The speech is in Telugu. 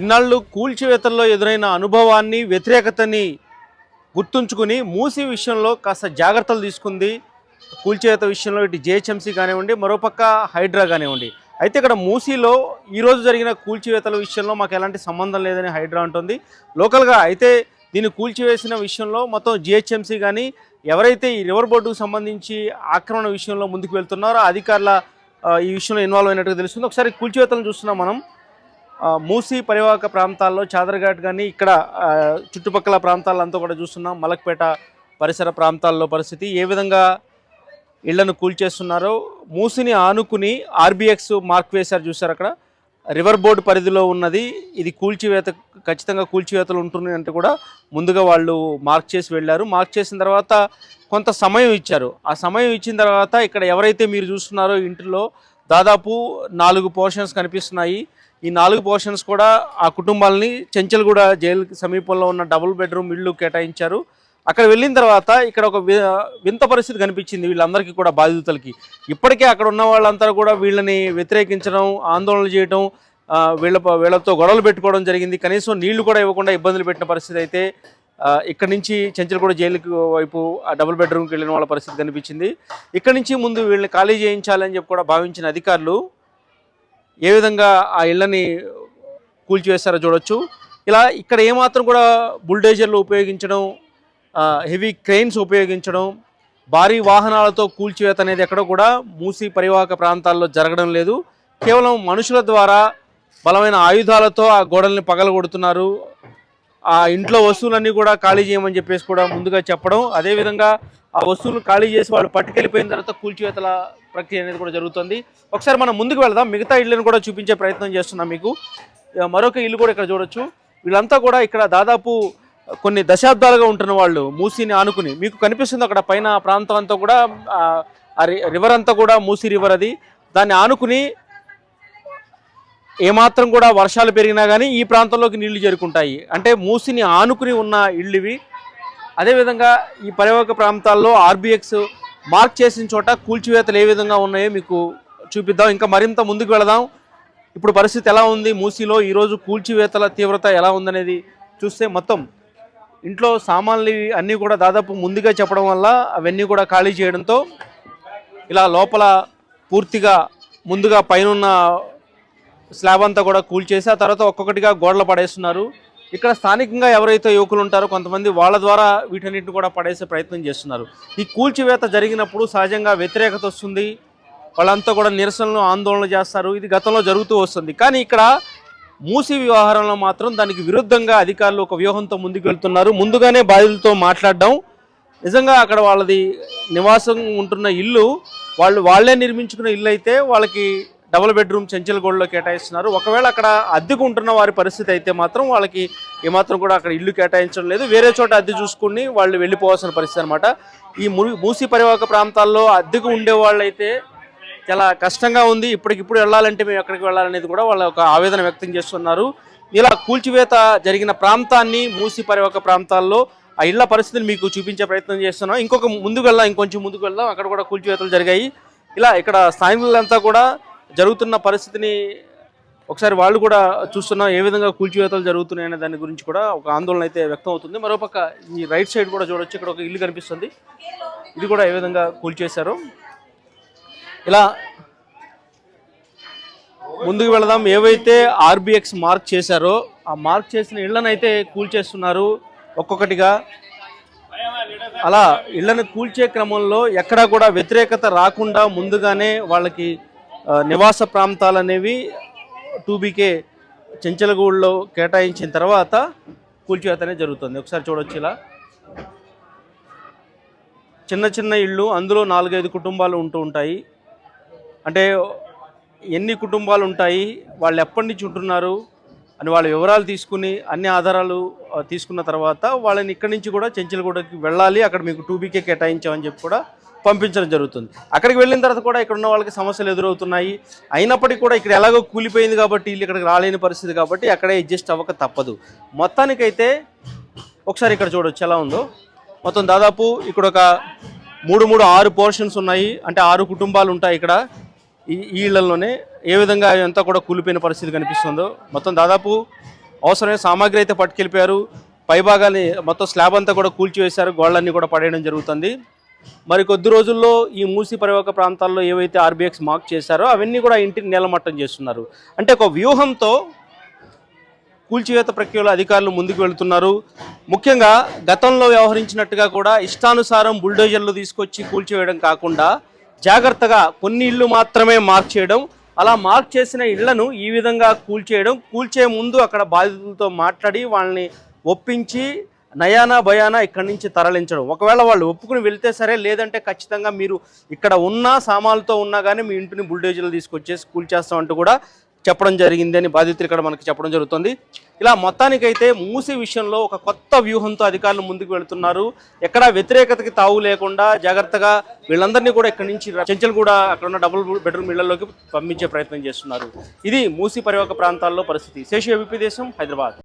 ఇన్నాళ్ళు కూల్చివేతల్లో ఎదురైన అనుభవాన్ని వ్యతిరేకతని గుర్తుంచుకుని మూసి విషయంలో కాస్త జాగ్రత్తలు తీసుకుంది. కూల్చివేత విషయంలో ఇటు జేహెచ్ఎంసీ కానివ్వండి మరోపక్క హైడ్రా కానివ్వండి. అయితే ఇక్కడ మూసీలో ఈరోజు జరిగిన కూల్చివేతల విషయంలో మాకు ఎలాంటి సంబంధం లేదని హైడ్రా అంటుంది. లోకల్గా అయితే దీన్ని కూల్చివేసిన విషయంలో మొత్తం జిహెచ్ఎంసీ కానీ ఎవరైతే ఈ రివర్ బోర్డుకు సంబంధించి ఆక్రమణ విషయంలో ముందుకు వెళ్తున్నారో అధికారుల ఈ విషయంలో ఇన్వాల్వ్ అయినట్టుగా తెలుస్తుంది. ఒకసారి కూల్చివేతలను చూస్తున్నాం మనం. మూసీ పరివాహక ప్రాంతాల్లో చాదరఘాట్ కానీ ఇక్కడ చుట్టుపక్కల ప్రాంతాలంతా కూడా చూస్తున్నాం. మలక్పేట పరిసర ప్రాంతాల్లో పరిస్థితి ఏ విధంగా ఇళ్ళను కూల్చేస్తున్నారో మూసిని ఆనుకుని ఆర్బిఎక్స్ మార్క్ వేశారు చూసారు అక్కడ. రివర్ బోర్డు పరిధిలో ఉన్నది. ఇది కూల్చివేత ఖచ్చితంగా కూల్చివేతలు ఉంటుంది అంటే కూడా ముందుగా వాళ్ళు మార్క్ చేసి వెళ్ళారు. మార్క్ చేసిన తర్వాత కొంత సమయం ఇచ్చారు. ఆ సమయం ఇచ్చిన తర్వాత ఇక్కడ ఎవరైతే మీరు చూస్తున్నారో ఇంటిలో దాదాపు నాలుగు పోర్షన్స్ కనిపిస్తున్నాయి. ఈ నాలుగు పోర్షన్స్ కూడా ఆ కుటుంబాలని చెంచల్గూడ జైలు సమీపంలో ఉన్న డబుల్ బెడ్రూమ్ ఇళ్ళు కేటాయించారు. అక్కడ వెళ్ళిన తర్వాత ఇక్కడ ఒక వింత పరిస్థితి కనిపించింది వీళ్ళందరికీ కూడా బాధితులకి. ఇప్పటికే అక్కడ ఉన్న వాళ్ళంతా కూడా వీళ్ళని వ్యతిరేకించడం ఆందోళన చేయడం వీళ్ళ వీళ్ళతో గొడవలు పెట్టుకోవడం జరిగింది. కనీసం నీళ్ళు కూడా ఇవ్వకుండా ఇబ్బందులు పెట్టిన పరిస్థితి అయితే ఇక్కడ నుంచి చెంచలగూడ జైలుకి వైపు ఆ డబుల్ బెడ్రూమ్కి వెళ్ళిన వాళ్ళ పరిస్థితి కనిపించింది. ఇక్కడ నుంచి ముందు వీళ్ళని ఖాళీ చేయించాలని చెప్పి కూడా భావించిన అధికారులు ఏ విధంగా ఆ ఇళ్ళని కూల్చివేస్తారో చూడొచ్చు. ఇలా ఇక్కడ ఏమాత్రం కూడా బుల్డేజర్లు ఉపయోగించడం హెవీ క్రెయిన్స్ ఉపయోగించడం భారీ వాహనాలతో కూల్చివేత అనేది ఎక్కడ కూడా మూసి పరివాహక ప్రాంతాల్లో జరగడం లేదు. కేవలం మనుషుల ద్వారా బలమైన ఆయుధాలతో ఆ గోడల్ని పగలగొడుతున్నారు. ఆ ఇంట్లో వస్తువులన్నీ కూడా ఖాళీ చేయమని చెప్పేసి కూడా ముందుగా చెప్పడం. అదేవిధంగా ఆ వస్తువులు ఖాళీ చేసి వాళ్ళు పట్టుకెళ్ళిపోయిన తర్వాత కూల్చివేతల ప్రక్రియ అనేది కూడా జరుగుతుంది. ఒకసారి మనం ముందుకు వెళదాం. మిగతా ఇళ్ళను కూడా చూపించే ప్రయత్నం చేస్తున్నాం మీకు. మరొక ఇల్లు కూడా ఇక్కడ చూడొచ్చు. వీళ్ళంతా కూడా ఇక్కడ దాదాపు కొన్ని దశాబ్దాలుగా ఉంటున్న వాళ్ళు మూసీని ఆనుకుని. మీకు కనిపిస్తుంది అక్కడ పైన ప్రాంతం అంతా కూడా రి- రివర్ అంతా కూడా మూసీ రివర్ అది. దాన్ని ఆనుకుని ఏమాత్రం కూడా వర్షాలు పెరిగినా కానీ ఈ ప్రాంతంలోకి నీళ్ళు చేరుకుంటాయి. అంటే మూసిని ఆనుకుని ఉన్న ఇళ్ళు ఇవి. అదేవిధంగా ఈ పర్యావరక ప్రాంతాల్లో ఆర్బిఎక్స్ మార్క్ చేసిన చోట కూల్చివేతలు ఏ విధంగా ఉన్నాయో మీకు చూపిద్దాం. ఇంకా మరింత ముందుకు వెళదాం. ఇప్పుడు పరిస్థితి ఎలా ఉంది? మూసీలో ఈరోజు కూల్చివేతల తీవ్రత ఎలా ఉందనేది చూస్తే మొత్తం ఇంట్లో సామాన్లు అన్నీ కూడా దాదాపు ముందుగా చెప్పడం వల్ల అవన్నీ కూడా ఖాళీ చేయడంతో ఇలా లోపల పూర్తిగా ముందుగా పైనున్న స్లాబ్ అంతా కూడా కూల్చేసి ఆ తర్వాత ఒక్కొక్కటిగా గోడలు పడేస్తున్నారు. ఇక్కడ స్థానికంగా ఎవరైతే యువకులు ఉంటారో కొంతమంది వాళ్ళ ద్వారా వీటన్నిటిని కూడా పడేసే ప్రయత్నం చేస్తున్నారు. ఈ కూల్చివేత జరిగినప్పుడు సహజంగా వ్యతిరేకత వస్తుంది. వాళ్ళంతా కూడా నిరసనలు ఆందోళన చేస్తారు. ఇది గతంలో జరుగుతూ వస్తుంది. కానీ ఇక్కడ మూసి వ్యవహారంలో మాత్రం దానికి విరుద్ధంగా అధికారులు ఒక వ్యూహంతో ముందుకు వెళ్తున్నారు. ముందుగానే బాధితులతో మాట్లాడడం. నిజంగా అక్కడ వాళ్ళది నివాసం ఉంటున్న ఇల్లు వాళ్ళు వాళ్ళే నిర్మించుకున్న ఇల్లు అయితే వాళ్ళకి డబుల్ బెడ్రూమ్ చెంచల్గూడలో కేటాయిస్తున్నారు. ఒకవేళ అక్కడ అద్దెకు ఉంటున్న వారి పరిస్థితి అయితే మాత్రం వాళ్ళకి ఏమాత్రం కూడా అక్కడ ఇల్లు కేటాయించడం లేదు. వేరే చోట అద్దె చూసుకుని వాళ్ళు వెళ్ళిపోవాల్సిన పరిస్థితి అనమాట ఈ మూసి పరివాహక ప్రాంతాల్లో అద్దెకు ఉండే వాళ్ళైతే చాలా కష్టంగా ఉంది. ఇప్పటికిప్పుడు వెళ్ళాలంటే మేము ఎక్కడికి వెళ్ళాలనేది కూడా వాళ్ళ ఒక ఆవేదన వ్యక్తం చేస్తున్నారు. ఇలా కూల్చివేత జరిగిన ప్రాంతాన్ని మూసి పరివాహక ప్రాంతాల్లో ఆ ఇళ్ళ పరిస్థితిని మీకు చూపించే ప్రయత్నం చేస్తున్నాం. ఇంకొక ముందుకు వెళ్దాం ఇంకొంచెం ముందుకు వెళ్దాం. అక్కడ కూడా కూల్చివేతలు జరిగాయి. ఇలా ఇక్కడ స్థానికులంతా కూడా జరుగుతున్న పరిస్థితిని ఒకసారి వాళ్ళు కూడా చూస్తున్నా ఏ విధంగా కూల్చివేతలు జరుగుతున్నాయి అనే దాని గురించి కూడా ఒక ఆందోళన అయితే వ్యక్తం అవుతుంది. మరోపక్క ఈ రైట్ సైడ్ కూడా చూడొచ్చు ఇక్కడ ఒక ఇల్లు కనిపిస్తుంది. ఇది కూడా ఏ విధంగా కూల్చేశారు? ఇలా ముందుకు వెళదాం. ఏవైతే ఆర్బిఎక్స్ మార్క్ చేశారో ఆ మార్క్ చేసిన ఇళ్ళను అయితే కూల్చేస్తున్నారు ఒక్కొక్కటిగా. అలా ఇళ్ళను కూల్చే క్రమంలో ఎక్కడా కూడా వ్యతిరేకత రాకుండా ముందుగానే వాళ్ళకి నివాస ప్రాంతాలు అనేవి టూబీకే చెంచలగూడలో కేటాయించిన తర్వాత కూల్చివేత అనేది జరుగుతుంది. ఒకసారి చూడొచ్చు ఇలా. చిన్న చిన్న ఇళ్ళు అందులో నాలుగైదు కుటుంబాలు ఉంటూ ఉంటాయి. అంటే ఎన్ని కుటుంబాలు ఉంటాయి వాళ్ళు ఎప్పటి నుంచి ఉంటున్నారు అని వాళ్ళ వివరాలు తీసుకుని అన్ని ఆధారాలు తీసుకున్న తర్వాత వాళ్ళని ఇక్కడి నుంచి కూడా చెంచలగూడకి వెళ్ళాలి. అక్కడ మీకు టూబీకే కేటాయించామని చెప్పి కూడా పంపించడం జరుగుతుంది. అక్కడికి వెళ్ళిన తర్వాత కూడా ఇక్కడ ఉన్న వాళ్ళకి సమస్యలు ఎదురవుతున్నాయి. అయినప్పటికీ కూడా ఇక్కడ ఎలాగో కూలిపోయింది కాబట్టి వీళ్ళు ఇక్కడికి రాలేని పరిస్థితి కాబట్టి అక్కడే అడ్జస్ట్ అవ్వక తప్పదు. మొత్తానికైతే ఒకసారి ఇక్కడ చూడొచ్చు. ఎలా ఉందో? మొత్తం దాదాపు ఇక్కడ ఒక మూడు మూడు ఆరు పోర్షన్స్ ఉన్నాయి. అంటే ఆరు కుటుంబాలు ఉంటాయి ఇక్కడ. ఈ ఈ ఇళ్ళలోనే ఏ విధంగా అంతా కూడా కూలిపోయిన పరిస్థితి కనిపిస్తుందో మొత్తం దాదాపు అవసరమైన సామాగ్రి అయితే పట్టుకెళ్ళిపోయారు. పైభాగాన్ని మొత్తం స్లాబ్ అంతా కూడా కూల్చివేశారు. గోడలన్నీ కూడా పడేయడం జరుగుతుంది. మరి కొద్ది రోజుల్లో ఈ మూసి పరివాహక ప్రాంతాల్లో ఏవైతే ఆర్బీఎక్స్ మార్క్ చేశారో అవన్నీ కూడా ఇంటిని నేలమట్టం చేస్తున్నారు. అంటే ఒక వ్యూహంతో కూల్చివేత ప్రక్రియలో అధికారులు ముందుకు వెళుతున్నారు. ముఖ్యంగా గతంలో వ్యవహరించినట్టుగా కూడా ఇష్టానుసారం బుల్డోజర్లు తీసుకొచ్చి కూల్చివేయడం కాకుండా జాగ్రత్తగా కొన్ని ఇళ్ళు మాత్రమే మార్క్ చేయడం అలా మార్క్ చేసిన ఇళ్ళను ఈ విధంగా కూల్చేయడం కూల్చే ముందు అక్కడ బాధితులతో మాట్లాడి వాళ్ళని ఒప్పించి నయానా భయానా ఇక్కడి నుంచి తరలించడం. ఒకవేళ వాళ్ళు ఒప్పుకుని వెళ్తే సరే లేదంటే ఖచ్చితంగా మీరు ఇక్కడ ఉన్న సామాన్లతో ఉన్నా కానీ మీ ఇంటిని బుల్డోజర్లు తీసుకొచ్చేసి కూల్చేస్తామంటూ కూడా చెప్పడం జరిగింది అని బాధితులు ఇక్కడ మనకి చెప్పడం జరుగుతుంది. ఇలా మొత్తానికైతే మూసి విషయంలో ఒక కొత్త వ్యూహంతో అధికారులు ముందుకు వెళుతున్నారు. ఎక్కడా వ్యతిరేకతకి తావు లేకుండా జాగ్రత్తగా వీళ్ళందరినీ కూడా ఇక్కడి నుంచి చెంచలు కూడా అక్కడ ఉన్న డబుల్ బెడ్రూమ్ ఇళ్ళలోకి పంపించే ప్రయత్నం చేస్తున్నారు. ఇది మూసి పరివాహక ప్రాంతాల్లో పరిస్థితి. శేషి అభిప్రదేశం హైదరాబాద్.